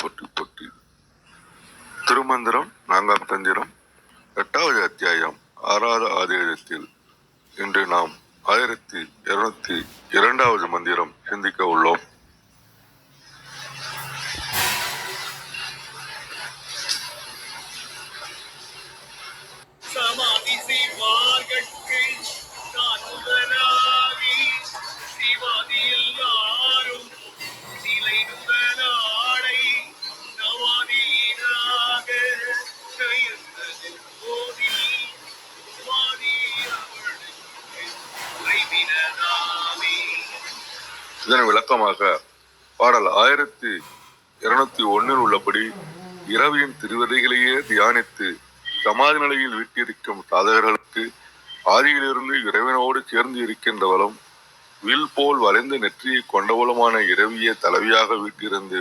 போற்றி போற்றி திருமந்திரம் நான்காம் தந்திரம் எட்டாவது அத்தியாயம் ஆறாவது ஆதியத்தில் இன்று நாம் ஆயிரத்தி இருநூத்தி இரண்டாவது மந்திரம் சிந்திக்க உள்ளோம். இதன் விளக்கமாக பாடல் ஆயிரத்தி இருநூத்தி ஒன்னில் உள்ளபடி இரவியின் திருவதைகளையே தியானித்து சமாதி நிலையில் வீட்டிருக்கும் சாதகர்களுக்கு ஆதியிலிருந்து இறைவனோடு சேர்ந்து இருக்கின்றவளும் வில் போல் வளைந்த நெற்றியை கொண்டவளுமான இரவியை தலைவியாக வீட்டிருந்து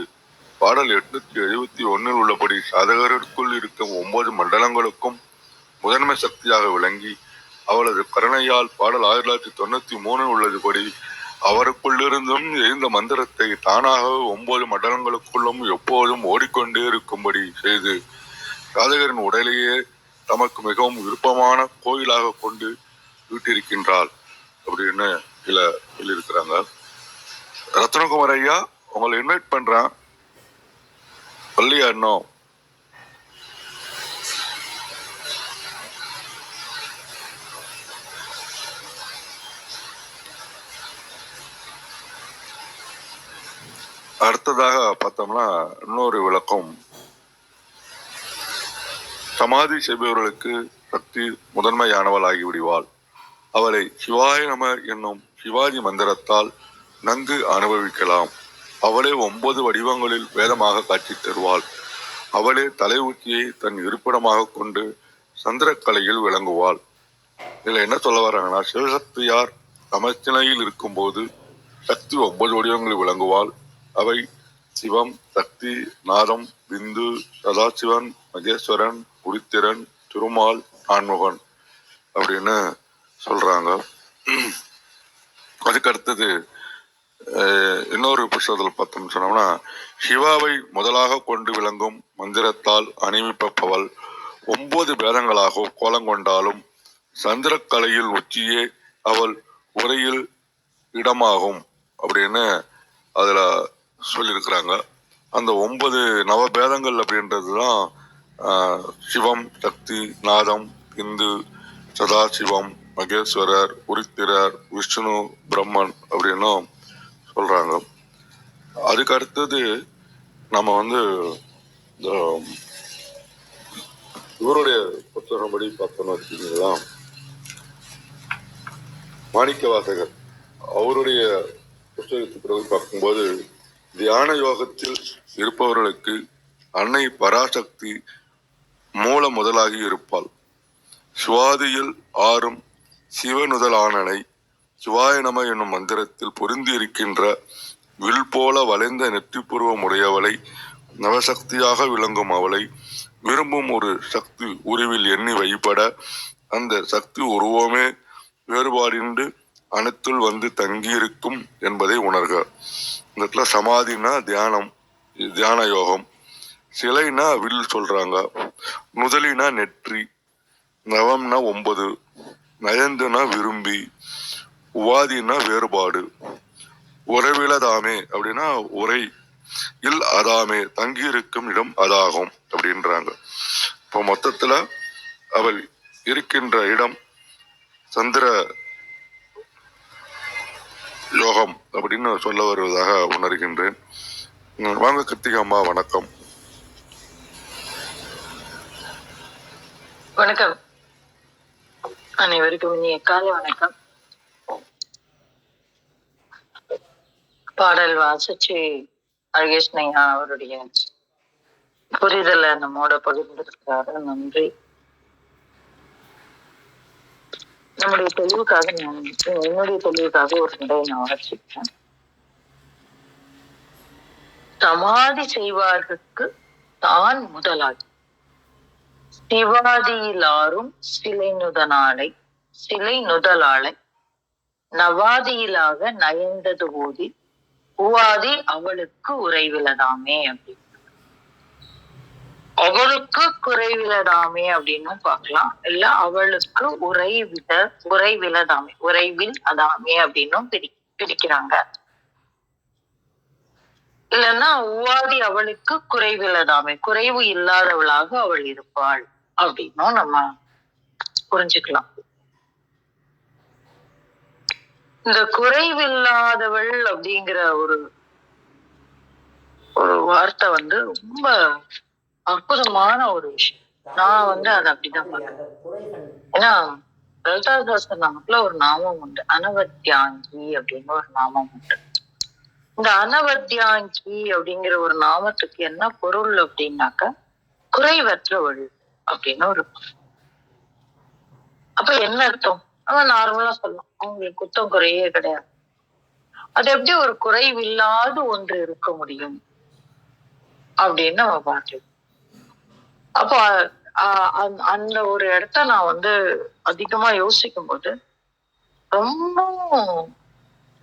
பாடல் எட்நூத்தி எழுபத்தி ஒன்னில் உள்ளபடி சாதகருக்குள் இருக்கும் ஒன்பது மண்டலங்களுக்கும் முதன்மை சக்தியாக விளங்கி அவளது கருணையால் பாடல் ஆயிரத்தி தொள்ளாயிரத்தி தொண்ணூத்தி மூணில் உள்ளதுபடி அவருக்குள்ளிருந்தும் எழுந்த மந்திரத்தை தானாக ஒன்பது மண்டலங்களுக்குள்ளும் எப்போதும் ஓடிக்கொண்டே இருக்கும்படி செய்து ராஜகரின் உடலையே தமக்கு மிகவும் விருப்பமான கோயிலாக கொண்டு வீட்டிருக்கின்றாள் அப்படின்னு சில சொல்லியிருக்கிறாங்க. ரத்னகுமார் ஐயா உங்களை இன்வைட் பண்றேன். பள்ளியா இன்னும் அடுத்ததாக பார்த்தோம்னா இன்னொரு விளக்கம். சமாதி செய்பவர்களுக்கு சக்தி முதன்மையானவள் ஆகிவிடுவாள். அவளை சிவாய நம என்னும் சிவாஜி மந்திரத்தால் நன்கு அனுபவிக்கலாம். அவளே ஒன்பது வடிவங்களில் வேதமாக காட்சி தருவாள். அவளே தலை ஊற்றியை தன் இருப்பிடமாக கொண்டு சந்திரக்கலையில் விளங்குவாள். இதில் என்ன சொல்ல வர்றாங்கன்னா சிவசக்தியார் சமச்சினையில் இருக்கும்போது சக்தி ஒன்பது வடிவங்களில் விளங்குவாள். அவை சிவம் சக்தி நாதம் பிந்து சதாசிவன் மகேஸ்வரன் உரித்திரன் திருமால் ஆன்முகன் அப்படின்னு சொல்றாங்க. அதுக்கடுத்தது இன்னொரு புஸ்தகத்தில் பார்த்தோம்னு சொன்னோம்னா சிவாவை முதலாக கொண்டு விளங்கும் மந்திரத்தால் அணிவிப்பவள் ஒன்பது பேதங்களாக கோலங்கொண்டாலும் சந்திரக்கலையில் உச்சியே அவள் உரையில் இடமாகும் அப்படின்னு அதில் சொல்லியிருக்கிறாங்க. அந்த ஒன்பது நவபேதங்கள் அப்படின்றது தான் ஆஹ், சிவம் சக்தி நாதம் இந்து சதாசிவம் மகேஸ்வரர் உரித்திரர் விஷ்ணு பிரம்மன் அப்படின்னும் சொல்றாங்க. அதுக்கு அடுத்தது நம்ம வந்து இந்த இவருடைய புத்தகப்படி பார்த்தோம்னு வச்சுக்கிங்களா மாணிக்க வாசகர் அவருடைய புத்தகத்துக்கு பிறகு பார்க்கும்போது தியான யோகத்தில் இருப்பவர்களுக்கு அன்னை பராசக்தி மூல முதலாகி இருப்பாள். சுவாதியில் ஆறும் சிவனுதலானனை சிவாயநம என்னும் மந்திரத்தில் பொருந்தி இருக்கின்ற வில் போல வளைந்த நெற்றிப்புருவம் உடையவளை நவசக்தியாக விளங்கும் அவளை விரும்பும் ஒரு சக்தி உருவில் எண்ணி வைப்பட அந்த சக்தி உருவமே வேறுபாடின்றி அனைத்துள் வந்து தங்கியிருக்கும் என்பதை உணர்க. இந்த இடத்துல சமாதினா தியானம் தியான யோகம். சிலைனா வில் சொல்றாங்க. நுதலினா நெற்றி. நவம்னா ஒன்பது. நயந்துனா விரும்பி. உவாதினா வேறுபாடு. உறவிலதாமே அப்படின்னா உரை இல் அதாமே. தங்கியிருக்கும் இடம் அதாகும் அப்படின்றாங்க. இப்போ மொத்தத்துல அவள் இருக்கின்ற இடம் சந்திர யோகம் அப்படின்னு சொல்ல வருவதாக உணர்கின்றேன். வாங்க கிருத்திகா அம்மா வணக்கம். வணக்கம். அனைவருக்கும் இனிய காலை வணக்கம். பாடல் வாசிச்சு அழகேஷ்ணையா அவருடைய புரிதலை நம்மோட பகிர்ந்திருக்காரு நன்றி. நம்முடைய தெளிவுக்காக நான் என்னுடைய தெளிவுக்காக ஒரு முறை நான் வாசிப்பேன் சமாதி செய்வார்களுக்கு தான் முதலாகி சிவாதியிலாரும் சிலை நுதனாலை சிலை நுதலாளை நவாதியிலாக நயந்தது ஓதி உவாதி அவளுக்கு உறைவிலதாமே அப்படின்னு. அவளுக்கு குறைவிலதாமே அப்படின்னு பார்க்கலாம். இல்ல அவளுக்கு உறைவிட உறைவிலதாமே உறைவில் அதாமே அப்படின்னும் பிரி பிரிக்கிறாங்க இல்லைன்னா உவாதி அவளுக்கு குறைவிலதாமே குறைவு இல்லாதவளாக அவள் இருப்பாள் அப்படின்னும் நம்ம புரிஞ்சுக்கலாம். இந்த குறைவில்லாதவள் அப்படிங்கிற ஒரு ஒரு வார்த்தை வந்து ரொம்ப அற்புதமான ஒரு விஷயம். நான் வந்து அதை அப்படிதான் பார்க்கிறேன் ஏன்னா லலிதாசாஸ்திர நாமத்துல ஒரு நாமம் உண்டு. அனவத்தியாங்கி அப்படின்னு ஒரு நாமம் உண்டு. இந்த அனவத்தியாங்கி அப்படிங்கிற ஒரு நாமத்துக்கு என்ன பொருள் அப்படின்னாக்கா குறைவற்றவள் அப்படின்னு ஒரு அப்ப என்ன அர்த்தம்? ஆனா நார்மலா சொல்லலாம். அவங்களுக்கு குத்தம் குறையே கிடையாது. அது எப்படி ஒரு குறைவில்லாத ஒன்று இருக்க முடியும்? அப்படின்னு நம்ம பார்க்கலாம் அப்போ அந்த- அந்த ஒரு இடத்த நான் வந்து அதிகமா யோசிக்கும் போது ரொம்ப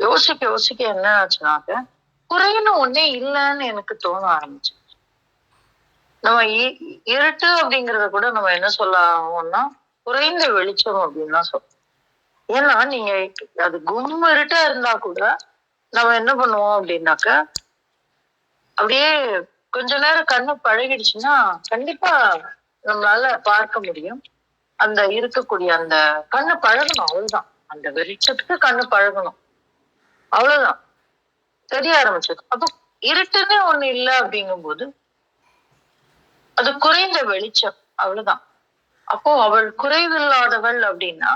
யோசிக்க யோசிக்க என்ன ஆச்சுனாக்க குறைன்னு ஒண்ணே இல்லைன்னு எனக்கு தோண ஆரம்பிச்சு நம்ம இ- இருட்டு அப்படிங்கறத கூட நம்ம என்ன சொல்ல ஆகும்னா குறைந்த வெளிச்சம் அப்படின்னு தான் சொல்றோம். ஏன்னா நீங்க அது கும் இருட்டா இருந்தா கூட நம்ம என்ன பண்ணுவோம் அப்படின்னாக்க அப்படியே கொஞ்ச நேரம் கண்ணு பழகிடுச்சுன்னா கண்டிப்பா நம்மளால பார்க்க முடியும். அந்த இருக்கக்கூடிய அந்த கண்ணு பழகணும் அவ்வளவுதான். அந்த வெளிச்சத்துக்கு கண்ணு பழகணும். அவ்வளவுதான். தெரிய ஆரம்பிச்சது. அப்போ இருட்டுன்னு ஒண்ணு இல்லை அப்படிங்கும்போது அது குறைந்த வெளிச்சம். அவ்வளவுதான். அப்போ அவள் குறைவில்லாதவள் அப்படின்னா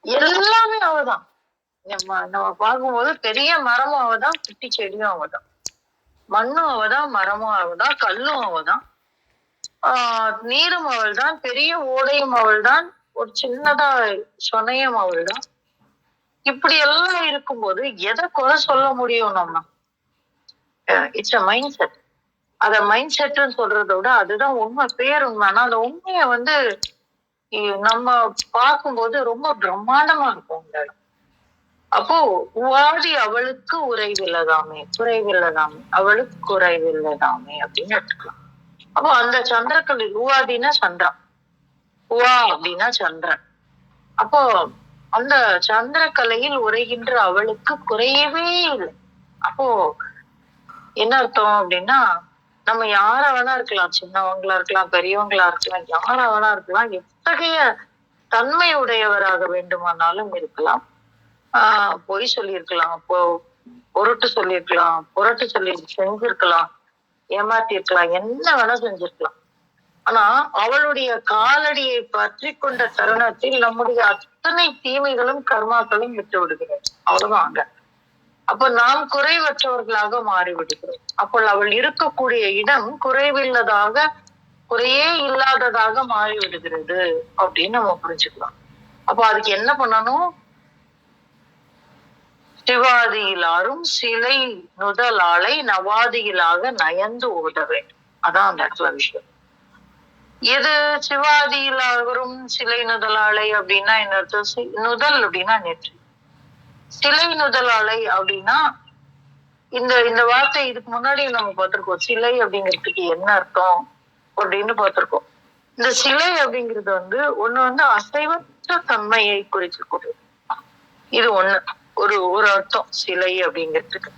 எல்லாமே அவதான். நம்ம நம்ம பார்க்கும்போது பெரிய மரமும் அவதான் குட்டி செடியும் அவதான். மண்ணும் அவதான் மரமும் அவதான் கல்லும் அவதான். ஆஹ் நீரும் அவள் தான் பெரிய ஓடையும் அவள் தான் ஒரு சின்னதா சொனையும் அவள்தான். இப்படி எல்லாம் இருக்கும்போது எதை குறை சொல்ல முடியும் நம்ம? இட்ஸ் அ மைண்ட் செட் அத மைண்ட் செட்னு சொல்றத விட அதுதான் உண்மை பேர் உண்மை. ஆனா அந்த உண்மையை வந்து நம்ம பார்க்கும்போது ரொம்ப பிரம்மாண்டமா இருக்கும் அந்த இடம். அப்போ உவாதி அவளுக்கு உறைவில்லதாமே குறைவில்லதாமே அவளுக்கு குறைவில்லதாமே அப்படின்னு எடுத்துக்கலாம். அப்போ அந்த சந்திரக்கல் உவாதினா சந்திரன். உவா அப்படின்னா சந்திரன். அப்போ அந்த சந்திரக்கலையில் உரைகின்ற அவளுக்கு குறையவே இல்லை. அப்போ என்ன அர்த்தம் அப்படின்னா நம்ம யார வேணா இருக்கலாம் சின்னவங்களா இருக்கலாம் பெரியவங்களா இருக்கலாம் யார வேணா இருக்கலாம் எத்தகைய தன்மை உடையவராக வேண்டுமானாலும் இருக்கலாம். ஆஹ் பொய் சொல்லியிருக்கலாம். பொ பொருட்டு சொல்லியிருக்கலாம். புரட்டு சொல்லி செஞ்சிருக்கலாம். ஏமாத்திருக்கலாம். என்ன வேணா செஞ்சிருக்கலாம். ஆனா அவளுடைய காலடியை பற்றி கொண்ட தருணத்தில் நம்முடைய அத்தனை தீமைகளும் கர்மாக்களும் விட்டு விடுகிறது அவ்வளவுதான் அங்க அப்ப நாம் குறைவற்றவர்களாக மாறிவிடுகிறோம். அப்போ அவள் இருக்கக்கூடிய இடம் குறைவில்லதாக குறையே இல்லாததாக மாறிவிடுகிறது அப்படின்னு நம்ம புரிஞ்சுக்கலாம் அப்போ அதுக்கு என்ன பண்ணணும்? சிவாதியிலாரும் சிலை நுதலாலை நவாதியிலாக நயந்து ஓதவே அதான் அந்த இடத்துல விஷயம். எது சிவாதியிலாகரும் சிலை நுதலாலை அப்படின்னா என்ன அர்த்தம்? நுதல் அப்படின்னா நெற்றி. சிலை நுதலாலை அப்படின்னா இந்த இந்த வார்த்தை இதுக்கு முன்னாடி நம்ம பார்த்திருக்கோம். சிலை அப்படிங்கிறதுக்கு என்ன அர்த்தம் அப்படின்னு பார்த்திருக்கோம். இந்த சிலை அப்படிங்கிறது வந்து ஒண்ணு வந்து அசைவற்ற தன்மையை குறிக்கக்கூடியது. இது ஒண்ணு. ஒரு ஒரு அர்த்தம் சிலை அப்படிங்கிறதுக்கு.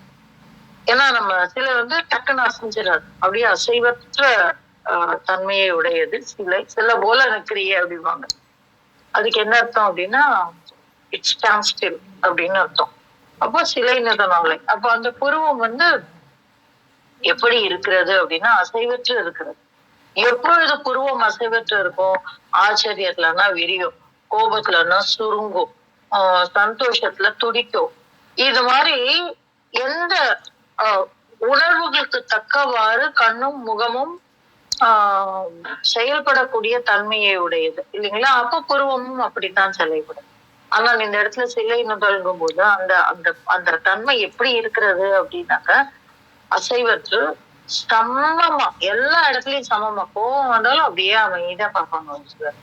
ஏன்னா நம்ம சிலை வந்து டக்குன்னு அசைஞ்சிடாது. அப்படியே அசைவற்ற ஆஹ், தன்மையை உடையது சிலை. சில போல நக்கிரியை அப்படிவாங்க அதுக்கு என்ன அர்த்தம் அப்படின்னா இட்ஸ் ஸ்டாண்ட் ஸ்டில் அப்படின்னு அர்த்தம். அப்போ சிலை நிதனாலை அப்போ அந்த புருவம் வந்து எப்படி இருக்கிறது அப்படின்னா அசைவற்று இருக்கிறது. எப்பொழுது புருவம் அசைவற்று இருக்கும்? ஆச்சரியத்துலன்னா விரியும். கோபத்துலன்னா சுருங்கும். சந்தோஷத்துல துடிக்கும். இது மாதிரி எந்த ஆஹ் உணர்வுகளுக்கு தக்கவாறு கண்ணும் முகமும் ஆஹ் செயல்படக்கூடிய தன்மையை உடையது. இல்லைங்களா? அப்ப புருவமும் அப்படித்தான் செயல்படும். ஆனால் இந்த இடத்துல சிலை நுதல்கும் போது அந்த அந்த அந்த தன்மை எப்படி இருக்கிறது அப்படின்னாக்க அசைவற்று சமமா எல்லா இடத்துலயும் சமமா கோவம் வந்தாலும் அப்படியே அமைதியா பார்ப்பாங்க ஒரு சிலர்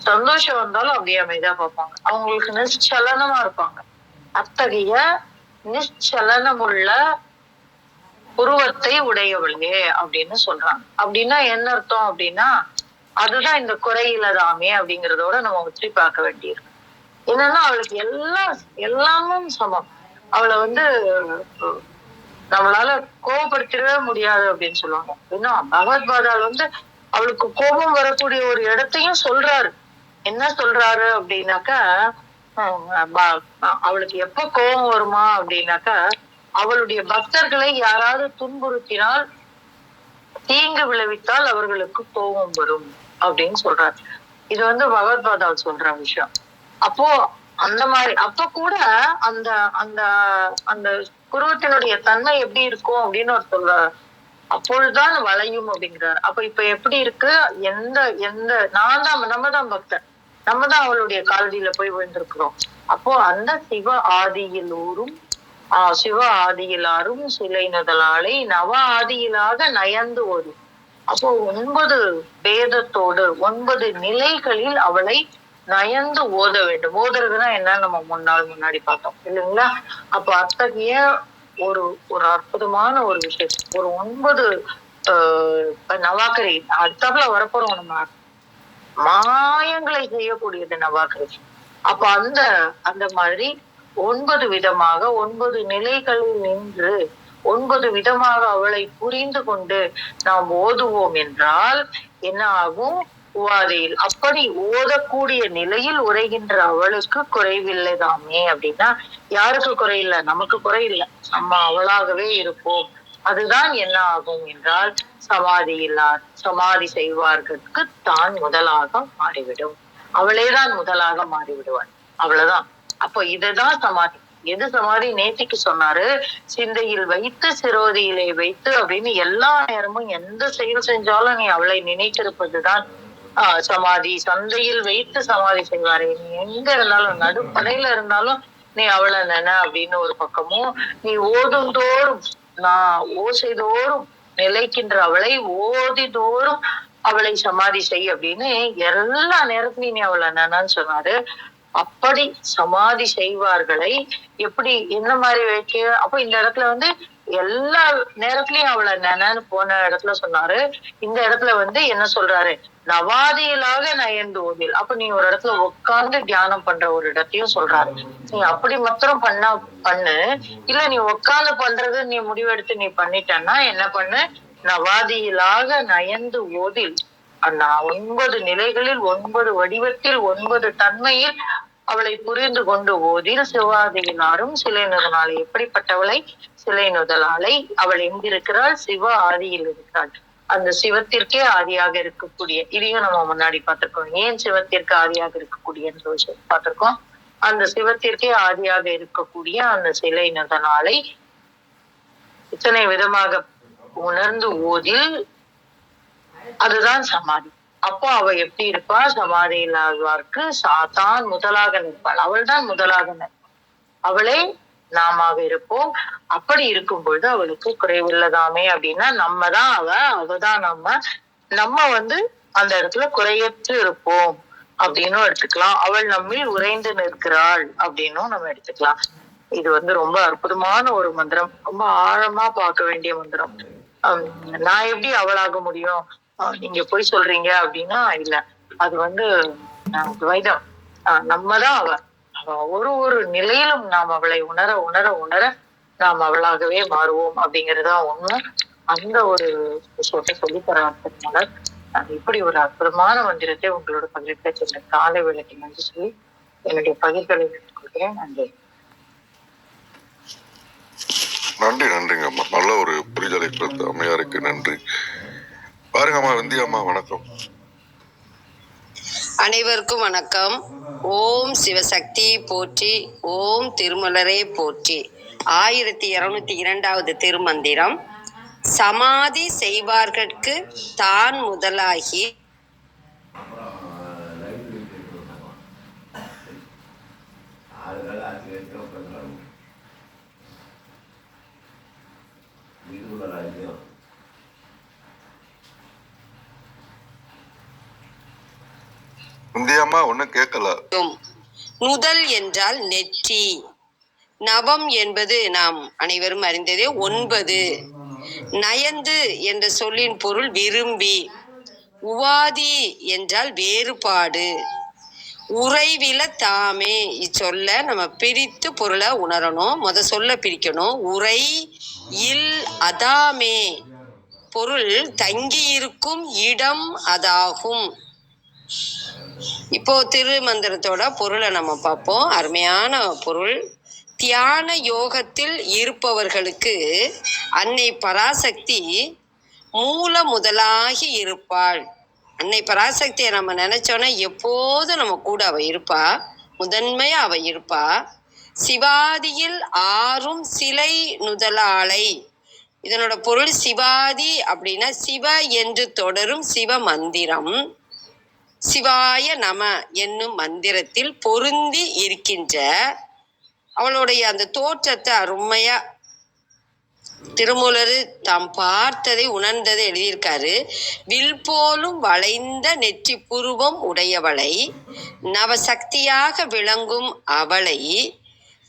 சந்தோஷம் வந்தாலும் அப்படியே அமைதியா பார்ப்பாங்க. அவங்களுக்கு நிச்சலனமா இருப்பாங்க. அத்தகைய நிச்சலனமுள்ள உருவத்தை உடையவளே அப்படின்னு சொல்றாங்க. அப்படின்னா என்ன அர்த்தம் அப்படின்னா அதுதான் இந்த குறையிலதாமே அப்படிங்கறதோட நம்ம ஒற்றி பார்க்க வேண்டியிருக்கு. என்னன்னா அவளுக்கு எல்லாம் எல்லாமும் சமம். அவளை வந்து நம்மளால கோபப்படுத்திடவே முடியாது அப்படின்னு சொல்லுவாங்க. ஏன்னா பகவத் பாதால் வந்து அவளுக்கு கோபம் வரக்கூடிய ஒரு இடத்தையும் சொல்றாரு. என்ன சொல்றாரு அப்படின்னாக்கா அவளுக்கு எப்ப கோபம் வருமா அப்படின்னாக்கா அவளுடைய பக்தர்களை யாராவது துன்புறுத்தினால் தீங்கு விளைவித்தால் அவர்களுக்கு கோபம் வரும் அப்படின்னு சொல்றாரு. இது வந்து பகவத்பாதால் சொல்ற விஷயம். அப்போ அந்த மாதிரி அப்ப கூட அந்த அந்த அந்த குருவத்தினுடைய தன்மை எப்படி இருக்கும் அப்படின்னு ஒரு சொல்றாரு. அப்பொழுதுதான் வளையும் அப்படிங்கிறார். அப்ப இப்ப எப்படி இருக்கு? எந்த எந்த நான் தான் நம்ம தான் பக்தர். நம்ம தான் அவளுடைய காலடியில போய் விழுந்திருக்கிறோம். அப்போ அந்த சிவ ஆதியில் ஊரும் ஆஹ் சிவ ஆதியிலாரும் சிலைநதலாலை நவ ஆதியிலாக நயந்து ஒரு அப்போ ஒன்பது பேதத்தோடு ஒன்பது நிலைகளில் அவளை நயந்து ஓத வேண்டும். ஓதுறதுன்னா என்னன்னு நம்ம முன்னாள் முன்னாடி பார்த்தோம் இல்லைங்களா? அப்ப அத்தகைய ஒரு ஒரு அற்புதமான ஒரு விஷயம். ஒரு ஒன்பது ஆஹ் நவாக்கரை அடுத்தாப்புல வரப்போறோம் நம்ம. மாயங்களை செய்யக்கூடியது நவாக்கரை அப்ப அந்த அந்த மாதிரி ஒன்பது விதமாக ஒன்பது நிலைகளில் நின்று ஒன்பது விதமாக அவளை புரிந்து கொண்டு நாம் ஓதுவோம் என்றால் என்ன ஆகும் உவாதையில். அப்படி ஓதக்கூடிய நிலையில் உரைகின்ற அவளுக்கு குறைவில்லைதாமே அப்படின்னா யாருக்கு குறையில்லை? நமக்கு குறையில்லை. நம்ம அவளாகவே இருப்போம். அதுதான் என்ன ஆகும் என்றால் சமாதி இல்லார் சமாதி செய்வார்களுக்கு தான் முதலாக மாறிவிடும். அவளேதான் முதலாக மாறிவிடுவாள். அவ்வளவுதான். அப்போ இதுதான் சமாதி. எது சமாதி? நேத்திக்கு சொன்னாரு சிந்தையில் வைத்து சிரோதியிலே வைத்து அப்படின்னு எல்லா நேரமும் எந்த செயல் செஞ்சாலும் நீ அவளை நினைத்திருப்பதுதான் ஆஹ் சமாதி. சந்தையில் வைத்து சமாதி செய்வாரே. நீ எங்க இருந்தாலும் நடுப்படையில இருந்தாலும் நீ அவளை நென அப்படின்னு ஒரு பக்கமும் நீ ஓதும் தோறும் நான் ஓசைதோறும் நிலைக்கின்ற அவளை ஓதி தோறும் அவளை சமாதி செய் அப்படின்னு எல்லா நேரத்துலயும் நீ அவளை என்னன்னு சொன்னாரு. அப்படி சமாதி செய்வார்களை எப்படி என்ன மாதிரி வைக்க அப்ப இந்த இடத்துல வந்து எல்லா நேரத்திலயும் அவளை நினைன்னு போன இடத்துல சொன்னாரு. இந்த இடத்துல வந்து என்ன சொல்றாரு? நவாதியிலாக நயந்து ஓதில். அப்ப நீ ஒரு இடத்துல உட்கார்ந்து தியானம் பண்ற ஒரு இடத்தையும் சொல்றாரு. நீ அப்படி மாத்திரம் பண்ணா பண்ணு. இல்ல நீ உட்கார்ந்து பண்றது நீ முடிவெடுத்து நீ பண்ணிட்டன்னா என்ன பண்ணு? நவாதியிலாக நயந்து ஓதில். அண்ணா ஒன்பது நிலைகளில் ஒன்பது வடிவத்தில் ஒன்பது தன்மையில் அவளை புரிந்து கொண்டு ஓதில். சிவாதியினாரும் சிலை நாள் எப்படிப்பட்டவளை சிலை ஆலை அவள் எங்கிருக்கிறாள் சிவ ஆதியில் இருக்கிறாள். அந்த சிவத்திற்கே ஆதியாக இருக்கக்கூடிய இதையும் நம்ம முன்னாடி பார்த்திருக்கோம். ஏன் சிவத்திற்கு ஆதியாக இருக்கக்கூடிய விஷயம் பார்த்திருக்கோம். அந்த சிவத்திற்கே ஆதியாக இருக்கக்கூடிய அந்த சிலை நுதலாளை இத்தனை விதமாக உணர்ந்து ஓதில் அதுதான் சமாதி. அப்போ அவ எப்படி இருப்பா? சமாதி இல்லாதவார்க்கு சாத்தான் முதலாக நிற்பாள். அவள் தான் முதலாக நிற்பாள். அவளே நாமாக இருப்போம். அப்படி இருக்கும் பொழுது அவளுக்கு குறைவில்லதாமே அப்படின்னா நம்ம தான் அவ அவதான் நம்ம. நம்ம வந்து அந்த இடத்துல குறையற்று இருப்போம் அப்படின்னும் எடுத்துக்கலாம். அவள் நம்மில் உறைந்து நிற்கிறாள் அப்படின்னும் நம்ம எடுத்துக்கலாம். இது வந்து ரொம்ப அற்புதமான ஒரு மந்திரம். ரொம்ப ஆழமா பார்க்க வேண்டிய மந்திரம். நான் எப்படி அவளாக முடியும்? நீங்க போய் சொல்றீங்க அப்படின்னா இல்ல. அது வந்து துவைதம். அஹ், நம்ம தான் அவ. ஒரு ஒரு நிலையிலும் நாம் அவளை உணர உணர உணர நாம் அவளாகவே மாறுவோம் அப்படிங்கறதா உண்மை அந்த ஒரு விஷயத்தை சொல்லி தரதுனால நான் இப்படி ஒரு அற்புதமான மந்திரத்தை உங்களோட பகிர்க்க சென்ற காலை விளக்கி நன்றி. சொல்லி என்னுடைய பகிர்களை கொள்கிறேன் நன்றி. நன்றி நன்றிங்க அம்மா. நல்ல ஒரு புரிதலை கொடுத்த அம்மையாருக்கு நன்றி. பாருங்கம்மா விந்தியம்மா வணக்கம். அனைவருக்கும் வணக்கம். ஓம் சிவசக்தி போற்றி ஓம் திருமலரே போற்றி. ஆயிரத்தி இருநூத்தி இரண்டாவது திருமந்திரம். சமாதி செய்வார்கட்கு தான் முதலாகி. விந்தியம்மா ஒன்னும் கேட்கல நுதல் என்றால் நெற்றி. நவம் என்பது நாம் அனைவரும் அறிந்ததே ஒன்பது. நயந்து என்ற சொல்லின் பொருள் விரும்பி. உவாதி என்றால் வேறுபாடு. உறைவில தாமே. இச்சொல்ல நம்ம பிரித்து பொருளை உணரணும். முத சொல்ல பிரிக்கணும். உரை இல் அதாமே. பொருள் தங்கியிருக்கும் இடம் அதாகும். இப்போ திருமந்திரத்தோட பொருளை நம்ம பார்ப்போம். அருமையான பொருள். தியான யோகத்தில் இருப்பவர்களுக்கு அன்னை பராசக்தி மூல முதலாகி இருப்பாள். அன்னை பராசக்தியை நம்ம நினைச்சோன்னா எப்போதும் நம்ம கூட அவ இருப்பா. முதன்மையா அவ இருப்பா. சிவாதியில் ஆறும் சிலை நுதலாளை இதனோட பொருள் சிவாதி அப்படின்னா சிவ என்று தொடரும் சிவ மந்திரம் சிவாய நம என்னும் மந்திரத்தில் பொருந்தி இருக்கின்ற அவளுடைய அந்த தோற்றத்தை அருமையா திருமூலர் தாம் பார்த்ததை உணர்ந்ததை எழுதியிருக்காரு. வில் போலும் வளைந்த நெற்றி புருவம் உடையவளை நவசக்தியாக விளங்கும் அவளை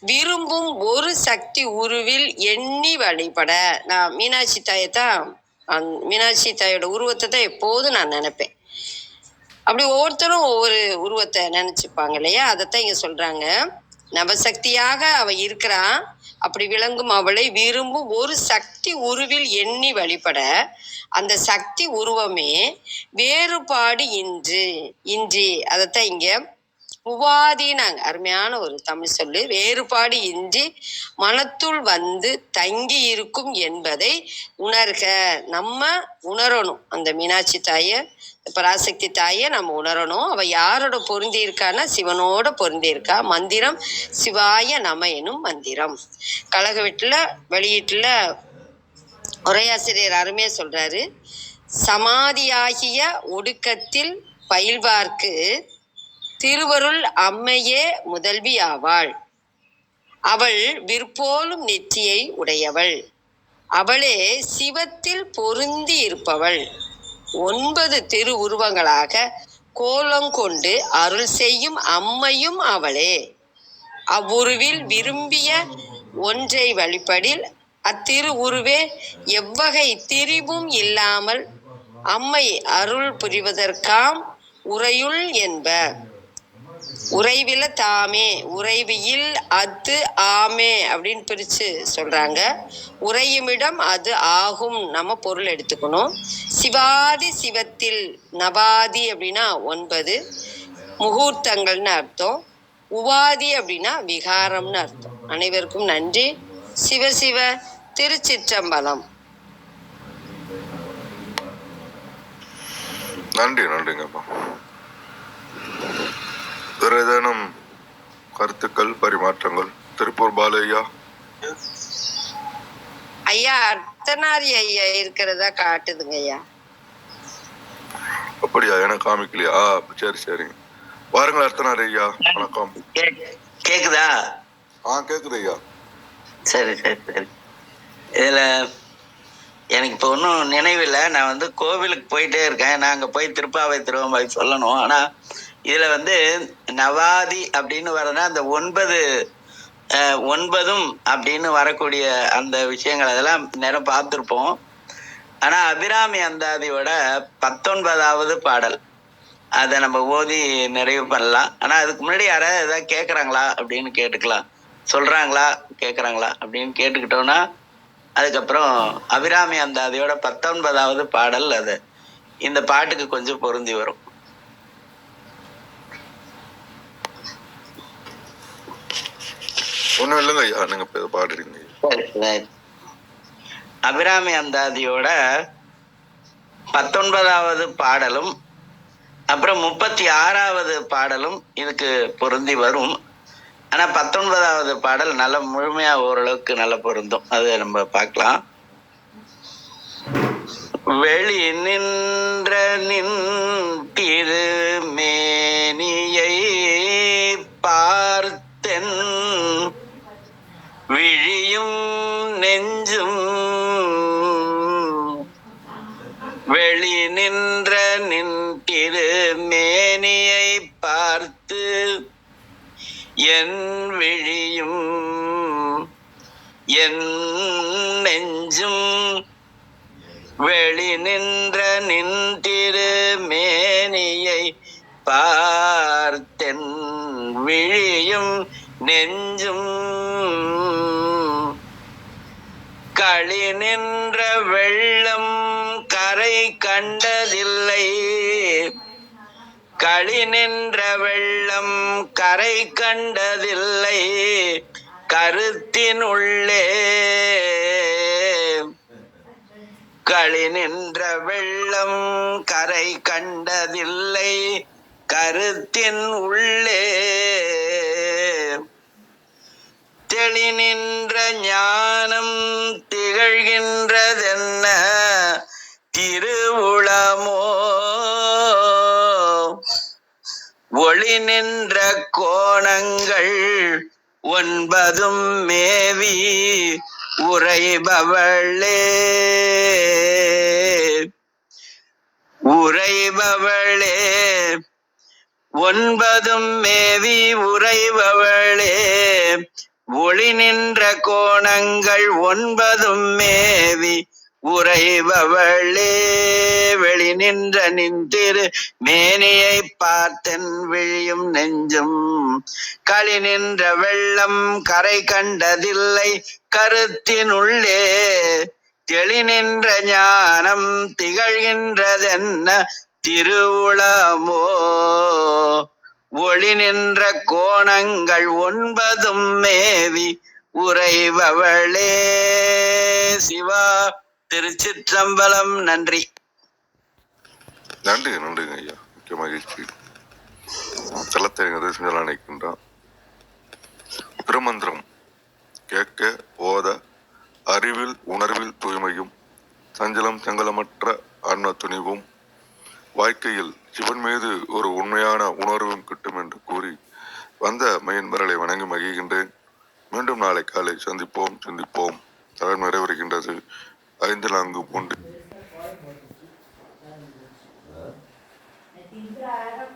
விரும்பும் ஒரு சக்தி உருவில் எண்ணி வழிபட. நான் மீனாட்சி தாயத்தான் அந் மீனாட்சி தாயோட உருவத்தை தான் எப்போதும் நான் நினைப்பேன். அப்படி ஒவ்வொருத்தரும் ஒவ்வொரு உருவத்தை நினைச்சுப்பாங்க இல்லையா? அதைத்தான் இங்க சொல்றாங்க. நவசக்தியாக அவ இருக்கிறா அப்படி விளங்கும் அவளை விரும்பும் ஒரு சக்தி உருவில் எண்ணி வழிபட அந்த சக்தி உருவமே வேறுபாடு இன்று இன்றி. அதைத்தான் இங்க உபாதினாங்க. அருமையான ஒரு தமிழ் சொல்லு. வேறுபாடு இன்றி மனத்துள் வந்து தங்கி இருக்கும் என்பதை உணர்க. நம்ம உணரணும். அந்த மீனாட்சி தாயை பராசக்தி தாயை நம்ம உணரணும். அவ யாரோட பொருந்தி இருக்கான்னா சிவனோட பொருந்தி இருக்கா மந்திரம் சிவாய நம எனும் மந்திரம். கழக வீட்டுல வெளியீட்டுல உரையாசிரியர் அருமையா சொல்றாரு. சமாதியாகிய ஒடுக்கத்தில் பயில்வார்க்கு திருவருள் அம்மையே முதல்வி ஆவாள். அவள் விற்போலும் நெற்றியை உடையவள். அவளே சிவத்தில் பொருந்தி இருப்பவள் ஒன்பது திரு உருவங்களாக கோலங்கொண்டு அருள் செய்யும் அம்மையும் அவளே. அவ்வுருவில் விரும்பிய ஒன்றை வழிபடில் அத்திரு உருவே எவ்வகை திரிவும் இல்லாமல் அம்மை அருள் புரிவதற்காம் உரையுள் என்ப உறைவில தாமே உறைவியில் அது ஆமே அப்படின்னு பிரித்து சொல்கிறாங்க உறையுமிடம் அது ஆகும் நம்ம பொருள் எடுத்துக்கணும். சிவாதி சிவத்தில் நவாதி அப்படின்னா ஒன்பது முகூர்த்தங்கள்னு அர்த்தம். உவாதி அப்படின்னா விகாரம்னு அர்த்தம். அனைவருக்கும் நன்றி. சிவ சிவ திருச்சிற்றம்பலம். நன்றி நன்றிங்கப்பா. வேற ஏதேனும் கருத்துக்கள் பரிமாற்றங்கள்? திருப்பூர் பாலையா? ஐயா அர்த்தநாரி ஐயா இருக்கிறதா காட்டுதுங்க ஐயா. அப்படியா? எனக்கு காமிக்கலையா? சரி சரிங்க வாருங்கள் அர்த்தனார் ஐயா. வணக்கம். கேக்குதா? ஆ கேக்குது ஐயா. சரி சரி சரி. இதுல எனக்கு இப்போ ஒன்றும் நினைவில்லை. நான் வந்து கோவிலுக்கு போயிட்டே இருக்கேன். நான் அங்கே போய் திருப்பாவை திருவம்பாவை சொல்லணும். ஆனால் இதில் வந்து நவாதி அப்படின்னு வரனா அந்த ஒன்பது ஒன்பதும் அப்படின்னு வரக்கூடிய அந்த விஷயங்கள் அதெல்லாம் நேரம் பார்த்துருப்போம். ஆனால் அபிராமி அந்தாதியோட பத்தொன்பதாவது பாடல். அதை நம்ம ஓதி நிறைவு பண்ணலாம். ஆனால் அதுக்கு முன்னாடி யாராவது ஏதாவது கேட்குறாங்களா அப்படின்னு கேட்டுக்கலாம். சொல்கிறாங்களா கேட்குறாங்களா அப்படின்னு கேட்டுக்கிட்டோன்னா அதுக்கப்புறம் அபிராமி அந்தாதியோட பத்தொன்பதாவது பாடல் அது. இந்த பாட்டுக்கு கொஞ்சம் பொருந்தி வரும். ஒண்ணும் இல்லைங்க ஐயா நீங்க பாடுறீங்க அபிராமி அந்தாதியோட பத்தொன்பதாவது பாடலும் அப்புறம் முப்பத்தி ஆறாவது பாடலும் இதுக்கு பொருந்தி வரும். ஆனா பத்தொன்பதாவது பாடல் நல்ல முழுமையா ஓரளவுக்கு நல்ல பொருந்தும். அது நம்ம பார்க்கலாம். வெளி நின்ற நின் நின்ற நின்றிரு மேனியை பார்த்து என் விழியும் என் நெஞ்சும் வெளி நின்ற நின்றிரு மேனியை பார்த்தென் விழியும் நெஞ்சும் களி நின்ற வெள்ளம் கரை கண்டதில்லை. களி நின்ற வெள்ளம் கரை கண்டதில்லை. கருத்தின் உள்ளே களி நின்ற வெள்ளம் கரை கண்டதில்லை. கருத்தின் உள்ளே தெளி நின்ற ஞானம் திகழ்கின்றதென்ன? திருவுளமோ? ஒளி நின்ற கோணங்கள் ஒன்பதும் மேவி உரைபவளே உரைபவளே ஒன்பதும் மேவி உறைபவளே. ஒளி நின்ற கோணங்கள் ஒன்பதும் மேவி உறைபவளே வெளி நின்ற நின்றிரு மேனியை பார்த்தன் விழியும் நெஞ்சும். களி நின்ற வெள்ளம் கரை கண்டதில்லை கருத்தினுள்ளே தெளி நின்ற ஞானம் திகழ்கின்றதென்ன திருவுளமோ? ஒளி நின்ற கோணங்கள் ஒன்பதும் மேவி உறைபவளே சிவா திருச்சிற்றம்பலம். நன்றி. நன்றி நன்றிங்க ஐயா. மிக்க மகிழ்ச்சி. தளத்தை செஞ்சலாம் நினைக்கின்றான் திருமந்திரம் கேட்க போத அறிவில் உணர்வில் தூய்மையும் சஞ்சலம் சங்கலமற்ற அன்ன துணிவும் வாழ்க்கையில் சிவன் மீது ஒரு உண்மையான உணர்வும் கிட்டும் என்று கூறி வந்த மையின் வணங்கி மகிழ்கின்றேன். மீண்டும் நாளை காலை சந்திப்போம் சிந்திப்போம். தலைமை நிறைவருகின்றது ஐந்து அங்கு பூண்டு